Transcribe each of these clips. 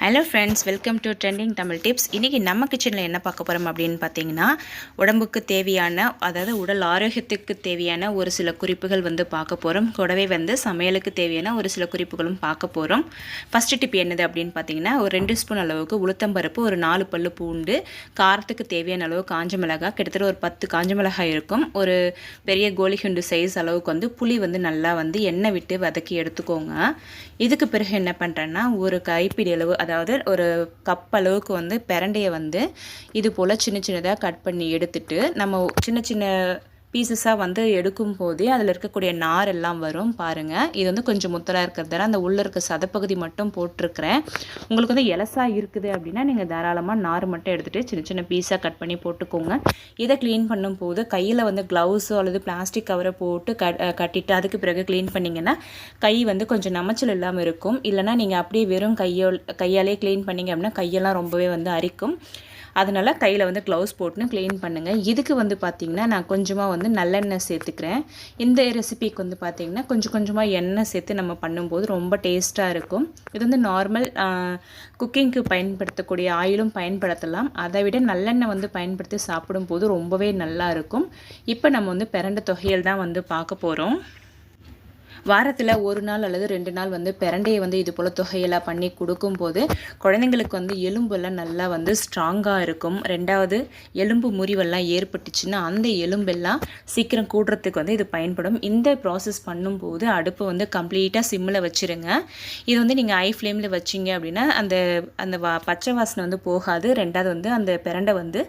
Hello friends welcome to trending Tamil tips இன்றைக்கி நம்ம கிச்சனில் என்ன பார்க்க போகிறோம் அப்படின்னு பார்த்தீங்கன்னா உடம்புக்கு தேவையான அதாவது உடல் ஆரோக்கியத்துக்கு தேவையான ஒரு சில குறிப்புகள் வந்து பார்க்க போகிறோம் கூடவே வந்து சமையலுக்கு தேவையான ஒரு சில குறிப்புகளும் பார்க்க போகிறோம் ஃபஸ்ட்டு டிப் என்னது அப்படின்னு பார்த்தீங்கன்னா ஒரு ரெண்டு ஸ்பூன் அளவுக்கு உளுத்தம்பருப்பு ஒரு நாலு பல்லு பூண்டு காரத்துக்கு தேவையான அளவு காஞ்ச மிளகாய் கிட்டத்தட்ட ஒரு பத்து காஞ்ச மிளகாய் இருக்கும். ஒரு பெரிய கோலிகுண்டு சைஸ் அளவுக்கு வந்து புளி வந்து நல்லா வந்து எண்ணெய் விட்டு வதக்கி எடுத்துக்கோங்க. இதுக்கு பிறகு என்ன பண்ணுறேன்னா ஒரு கைப்பிடி அளவு அதாவது ஒரு கப் அளவுக்கு வந்து பிரண்டையை வந்து இது போல் சின்ன சின்னதாக கட் பண்ணி எடுத்துட்டு நம்ம சின்ன சின்ன பீசஸாக வந்து எடுக்கும் போதே அதில் இருக்கக்கூடிய நார் எல்லாம் வரும் பாருங்கள் இது வந்து கொஞ்சம் முத்தலாக இருக்கிறதால அந்த உள்ளே இருக்க சதப்பகுதி மட்டும் போட்டிருக்கிறேன். உங்களுக்கு வந்து எலசா இருக்குது அப்படின்னா நீங்கள் தாராளமாக நார் மட்டும் எடுத்துகிட்டு சின்ன சின்ன பீஸாக கட் பண்ணி போட்டுக்கோங்க. இதை க்ளீன் பண்ணும்போது கையில் வந்து க்ளவுஸோ அல்லது பிளாஸ்டிக் கவரை போட்டு கட் கட்டிட்டு அதுக்கு பிறகு க்ளீன் பண்ணிங்கன்னா கை வந்து கொஞ்சம் நமைச்சல் இல்லாமல் இருக்கும். இல்லைனா நீங்கள் அப்படியே வெறும் கையோ கையாலே க்ளீன் பண்ணிங்க அப்படின்னா கையெல்லாம் ரொம்பவே வந்து அரிக்கும். அதனால் கையில் வந்து க்ளவுஸ் போட்டுன்னு க்ளீன் பண்ணுங்கள் இதுக்கு வந்து பார்த்திங்கன்னா நான் கொஞ்சமாக வந்து நல்லெண்ணெய் சேர்த்துக்கிறேன். இந்த ரெசிபிக்கு வந்து பார்த்திங்கன்னா கொஞ்சம் கொஞ்சமாக எண்ணெய் சேர்த்து நம்ம பண்ணும்போது ரொம்ப டேஸ்ட்டாக இருக்கும். இது வந்து நார்மல் குக்கிங்க்கு பயன்படுத்தக்கூடிய ஆயிலும் பயன்படுத்தலாம். அதை விட நல்லெண்ணெய் வந்து பயன்படுத்தி சாப்பிடும்போது ரொம்பவே நல்லா இருக்கும். இப்போ நம்ம வந்து பிறண்ட தொகையில் தான் வந்து பார்க்க போகிறோம் வாரத்தில் ஒரு நாள் அல்லது ரெண்டு நாள் வந்து பிரண்டையை வந்து இது போல் தொகையெல்லாம் பண்ணி கொடுக்கும்போது குழந்தைங்களுக்கு வந்து எலும்பெல்லாம் நல்லா வந்து ஸ்ட்ராங்காக இருக்கும். ரெண்டாவது எலும்பு முறிவெல்லாம் ஏற்பட்டுச்சுன்னா அந்த எலும்பெல்லாம் சீக்கிரம் கூடுறதுக்கு வந்து இது பயன்படும். இந்த ப்ராசஸ் பண்ணும்போது அடுப்பை வந்து கம்ப்ளீட்டாக சிம்மில் வச்சுருங்க. இது வந்து நீங்கள் ஐ ஃப்ளேமில் வச்சிங்க அப்படின்னா அந்த அந்த வா பச்சை வாசனை வந்து போகாது. ரெண்டாவது வந்து அந்த பிரண்டை வந்து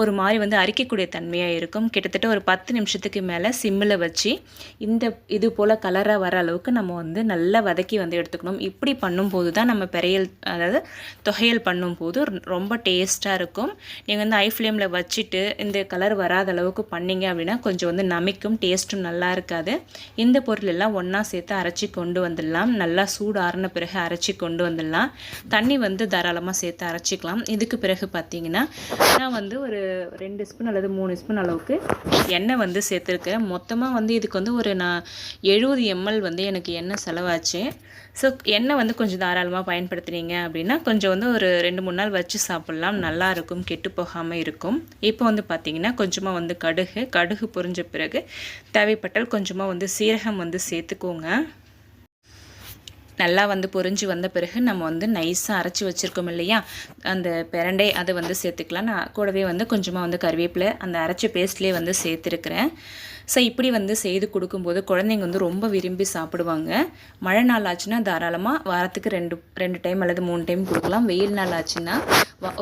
ஒரு மாதிரி வந்து அரிக்கக்கூடிய தன்மையாக இருக்கும். கிட்டத்தட்ட ஒரு பத்து நிமிஷத்துக்கு மேலே சிம்மில் வச்சு இந்த இது போல் கலராக வர அளவுக்கு நம்ம வந்து நல்லா வதக்கி வந்து எடுத்துக்கணும். இப்படி பண்ணும்போது தான் நம்ம பெரியல் அதாவது தொகையல் பண்ணும்போது ரொம்ப டேஸ்ட்டாக இருக்கும். நீங்கள் வந்து ஐ ஃப்ளேமில் வச்சுட்டு இந்த கலர் வராத அளவுக்கு பண்ணிங்க அப்படின்னா கொஞ்சம் வந்து நமிக்கும் டேஸ்ட்டும் நல்லா இருக்காது. இந்த பொருள் எல்லாம் ஒன்றா சேர்த்து அரைச்சி கொண்டு வந்துடலாம். நல்லா சூடு ஆறின பிறகு அரைச்சி கொண்டு வந்துடலாம். தண்ணி வந்து தாராளமாக சேர்த்து அரைச்சிக்கலாம். இதுக்கு பிறகு பார்த்தீங்கன்னா நான் வந்து ஒரு ரெண்டு ஸ்பூன் அல்லது மூணு ஸ்பூன் அளவுக்கு எண்ணெய் வந்து சேர்த்துருக்கேன். மொத்தமாக வந்து இதுக்கு வந்து ஒரு நான் எழுபது எம் எம்எல் வந்து எனக்கு எண்ணெய் செலவாச்சு. ஸோ எண்ணெய் வந்து கொஞ்சம் தாராளமாக பயன்படுத்துனீங்க அப்படின்னா கொஞ்சம் வந்து ஒரு ரெண்டு மூணு நாள் வச்சு சாப்பிட்லாம். நல்லா இருக்கும் கெட்டு போகாமல் இருக்கும். இப்போ வந்து பார்த்திங்கன்னா கொஞ்சமாக வந்து கடுகு கடுகு பொரிஞ்ச பிறகு தேவைப்பட்டால் கொஞ்சமாக வந்து சீரகம் வந்து சேர்த்துக்கோங்க. நல்லா வந்து பொரிஞ்சு வந்த பிறகு நம்ம வந்து நைஸாக அரைச்சி வச்சுருக்கோம் இல்லையா? அந்த பிரண்டை அதை வந்து சேர்த்துக்கலாம். நான் கூடவே வந்து கொஞ்சமாக வந்து கருவேப்பிலை அந்த அரைச்ச பேஸ்ட்லேயே வந்து சேர்த்துருக்குறேன். ஸோ இப்படி வந்து செய்து கொடுக்கும்போது குழந்தைங்க வந்து ரொம்ப விரும்பி சாப்பிடுவாங்க. மழை நாள் ஆச்சுன்னா தாராளமாக வாரத்துக்கு ரெண்டு ரெண்டு டைம் அல்லது மூணு டைம் கொடுக்கலாம். வெயில் நாள் ஆச்சுன்னா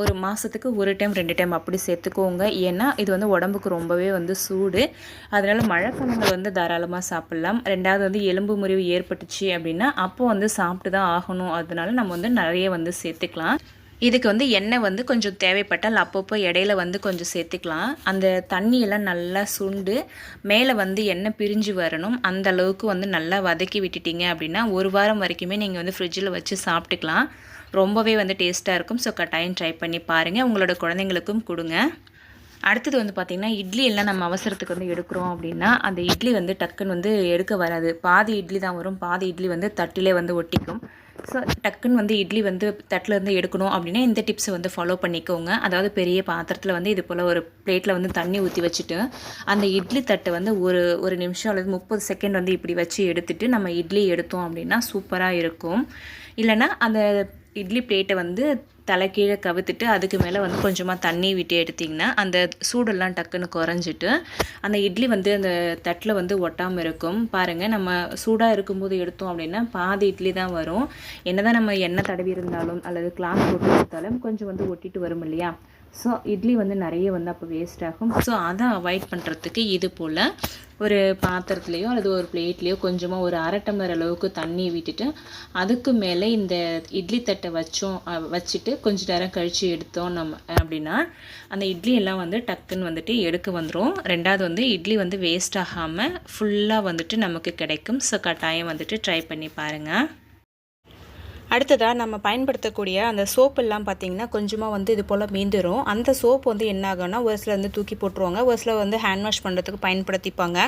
ஒரு மாதத்துக்கு ஒரு டைம் ரெண்டு டைம் அப்படி சேர்த்துக்கோங்க. ஏன்னா இது வந்து உடம்புக்கு ரொம்பவே வந்து சூடு. அதனால் மழை வந்து தாராளமாக சாப்பிட்லாம். ரெண்டாவது வந்து எலும்பு முறிவு ஏற்பட்டுச்சு அப்படின்னா அப்போ வந்து சாப்பிட்டு தான் ஆகணும். அதனால நம்ம வந்து நிறைய வந்து சேர்த்துக்கலாம். இதுக்கு வந்து எண்ணெய் வந்து கொஞ்சம் தேவைப்பட்டால் அப்பப்போ இடையில வந்து கொஞ்சம் சேர்த்துக்கலாம். அந்த தண்ணியெல்லாம் நல்லா சுண்டு மேலே வந்து எண்ணெய் பிரிஞ்சு வரணும். அந்த அளவுக்கு வந்து நல்லா வதக்கி விட்டுட்டீங்க அப்படின்னா ஒரு வாரம் வரைக்குமே நீங்கள் வந்து ஃப்ரிட்ஜில் வச்சு சாப்பிட்டுக்கலாம். ரொம்பவே வந்து டேஸ்ட்டாக இருக்கும். ஸோ கட்டாயம் ட்ரை பண்ணி பாருங்கள் உங்களோட குழந்தைங்களுக்கும் கொடுங்க. அடுத்தது வந்து பார்த்திங்கன்னா இட்லி எல்லாம் நம்ம அவசரத்துக்கு வந்து எடுக்கிறோம் அப்படின்னா அந்த இட்லி வந்து டக்குன்னு வந்து எடுக்க வராது. பாதி இட்லி தான் வரும். பாதி இட்லி வந்து தட்டிலே வந்து ஒட்டிக்கும். டக்குன்னு வந்து இட்லி வந்து தட்டில் இருந்து எடுக்கணும் அப்படின்னா இந்த டிப்ஸை வந்து ஃபாலோ பண்ணிக்கோங்க. அதாவது பெரிய பாத்திரத்தில் வந்து இது போல் ஒரு பிளேட்டில் வந்து தண்ணி ஊற்றி வச்சுட்டு அந்த இட்லி தட்டை வந்து ஒரு ஒரு நிமிஷம் அல்லது முப்பது செகண்ட் வந்து இப்படி வச்சு எடுத்துகிட்டு நம்ம இட்லி எடுத்தோம் அப்படின்னா சூப்பராக இருக்கும். இல்லைனா அந்த இட்லி பிளேட்டை வந்து தலை கீழே கவுத்துட்டு அதுக்கு மேலே வந்து கொஞ்சமாக தண்ணி விட்டு எடுத்திங்கன்னா அந்த சூடெல்லாம் டக்குன்னு குறைஞ்சிட்டு அந்த இட்லி வந்து அந்த தட்டில் வந்து ஒட்டாமல் இருக்கும். பாருங்கள் நம்ம சூடாக இருக்கும்போது எடுத்தோம் அப்படின்னா பாதி இட்லி தான் வரும். என்ன தான் நம்ம எண்ணெய் தடவி இருந்தாலும் அல்லது கிளாஸ் போட்டு கொடுத்தாலும் கொஞ்சம் வந்து ஒட்டிட்டு வரும் இல்லையா? ஸோ இட்லி வந்து நிறைய வந்து அப்போ வேஸ்ட் ஆகும். ஸோ அதை அவாய்ட் பண்ணுறதுக்கு இது போல் ஒரு பாத்திரத்துலேயோ அல்லது ஒரு பிளேட்லேயோ கொஞ்சமாக ஒரு அரை டம்ளர் அளவுக்கு தண்ணி விட்டுட்டு அதுக்கு மேலே இந்த இட்லி தட்டை வச்சோம் வச்சுட்டு கொஞ்சம் நேரம் கழித்து எடுத்தோம் நம்ம அப்படின்னா அந்த இட்லி எல்லாம் வந்து டக்குன்னு வந்துட்டு எடுக்க வந்துடும் ரெண்டாவது வந்து இட்லி வந்து வேஸ்ட் ஆகாமல் ஃபுல்லாக வந்துட்டு நமக்கு கிடைக்கும். ஸோ கட்டாயம் வந்துட்டு ட்ரை பண்ணி பாருங்கள் அடுத்ததாக நம்ம பயன்படுத்தக்கூடிய அந்த சோப்பெல்லாம் பார்த்தீங்கன்னா கொஞ்சமாக வந்து இது போல் மீந்துரும். அந்த சோப் வந்து என்ன ஆகும்னா ஒரு சிலர் வந்து தூக்கி போட்டுருவாங்க. ஒரு சிலர் வந்து ஹேண்ட் வாஷ் பண்ணுறதுக்கு பயன்படுத்திப்பாங்க.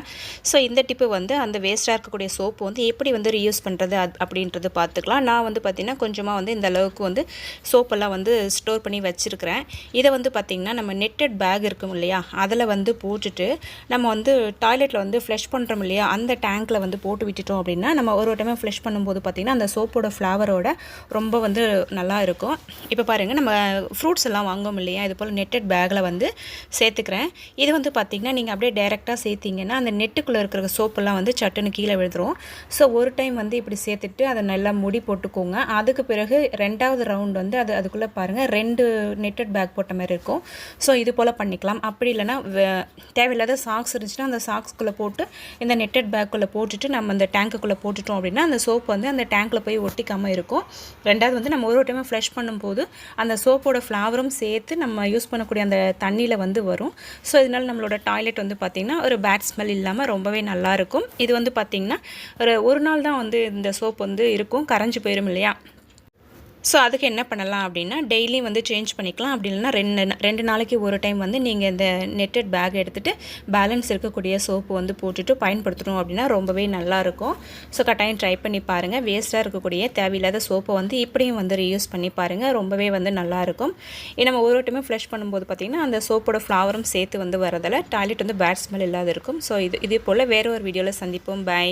ஸோ இந்த டிப்பு வந்து அந்த வேஸ்ட்டாக இருக்கக்கூடிய சோப்பு வந்து எப்படி வந்து ரீயூஸ் பண்ணுறது அது அப்படின்றது பார்த்துக்கலாம் நான் வந்து பார்த்திங்கன்னா கொஞ்சமாக வந்து இந்த அளவுக்கு வந்து சோப்பெல்லாம் வந்து ஸ்டோர் பண்ணி வச்சுருக்கிறேன். இதை வந்து பார்த்திங்கன்னா நம்ம நெட்டட் பேக் இருக்கும் இல்லையா? அதில் வந்து போட்டுட்டு நம்ம வந்து டாய்லெட்டில் வந்து ஃப்ளஷ் பண்ணுறோம் இல்லையா? அந்த டேங்க்கில் வந்து போட்டு விட்டுட்டோம் அப்படின்னா நம்ம ஒரு ஒரு டைம் ஃப்ளஷ் பண்ணும்போது பார்த்திங்கன்னா அந்த சோப்போட ஃப்ளவரோட ரொம்ப வந்து நல்லா இருக்கும். இப்போ பாருங்கள் நம்ம ஃப்ரூட்ஸ் எல்லாம் வாங்குவோம் இல்லையா? இது போல் நெட்டட் பேக்கில் வந்து சேர்த்துக்கிறேன். இது வந்து பார்த்திங்கன்னா நீங்கள் அப்படியே டைரெக்டாக சேர்த்திங்கன்னா அந்த நெட்டுக்குள்ளே இருக்கிற சோப்பெல்லாம் வந்து சட்டுன்னு கீழே விழுந்துரும். ஸோ ஒரு டைம் வந்து இப்படி சேர்த்துட்டு அதை நல்லா முடி போட்டுக்கோங்க. அதுக்கு பிறகு ரெண்டாவது ரவுண்ட் வந்து அது அதுக்குள்ளே பாருங்கள் ரெண்டு நெட்டட் பேக் போட்ட மாதிரி இருக்கும். ஸோ இது போல் பண்ணிக்கலாம். அப்படி இல்லைன்னா வே- தேவையில்லாத சாக்ஸ் இருந்துச்சுன்னா அந்த சாக்ஸ்குள்ளே போட்டு இந்த நெட்டட் பேக்குள்ளே போட்டுட்டு நம்ம அந்த டேங்க்குள்ளே போட்டுட்டோம் அப்படின்னா அந்த சோப் வந்து அந்த டேங்க்கில் போய் ஒட்டிக்காமல் இருக்கும். ரெண்டாவது வந்து நம்ம ஒரு ஒரு டைம் ஃப்ரெஷ் பண்ணும்போது அந்த சோப்போட ஃப்ளவரும் சேர்த்து நம்ம யூஸ் பண்ணக்கூடிய அந்த தண்ணியில் வந்து வரும். ஸோ இதனால் நம்மளோட டாய்லெட் வந்து பார்த்திங்கன்னா ஒரு பேட் ஸ்மெல் இல்லாமல் ரொம்பவே நல்லாயிருக்கும் இது வந்து பார்த்திங்கன்னா ஒரு ஒரு நாள் தான் வந்து இந்த சோப் வந்து இருக்கும். கரைஞ்சி போயிடும் இல்லையா? ஸோ அதுக்கு என்ன பண்ணலாம் அப்படின்னா டெய்லி வந்து சேஞ்ச் பண்ணிக்கலாம். அப்படி இல்லைன்னா ரெண்டு ரெண்டு நாளைக்கு ஒரு டைம் வந்து நீங்கள் இந்த நெட்டட் பேக் எடுத்துகிட்டு பேலன்ஸ் இருக்கக்கூடிய சோப்பு வந்து போட்டுட்டு பயன்படுத்தணும் அப்படின்னா ரொம்பவே நல்லாயிருக்கும் ஸோ கட்டாயம் ட்ரை பண்ணி பாருங்கள் வேஸ்ட்டாக இருக்கக்கூடிய தேவையில்லாத சோப்பை வந்து இப்படியும் வந்து ரீயூஸ் பண்ணி பாருங்கள் ரொம்பவே வந்து நல்லாயிருக்கும் நம்ம ஒரு டைமே ஃப்ரெஷ் பண்ணும்போது பார்த்திங்கன்னா அந்த சோப்போட ஃப்ளவரும் சேர்த்து வந்து வரதால் டாய்லெட் வந்து பேட் ஸ்மெல் இல்லாத இருக்கும். ஸோ இது இதே போல் வேறு ஒரு வீடியோவில் சந்திப்போம். பை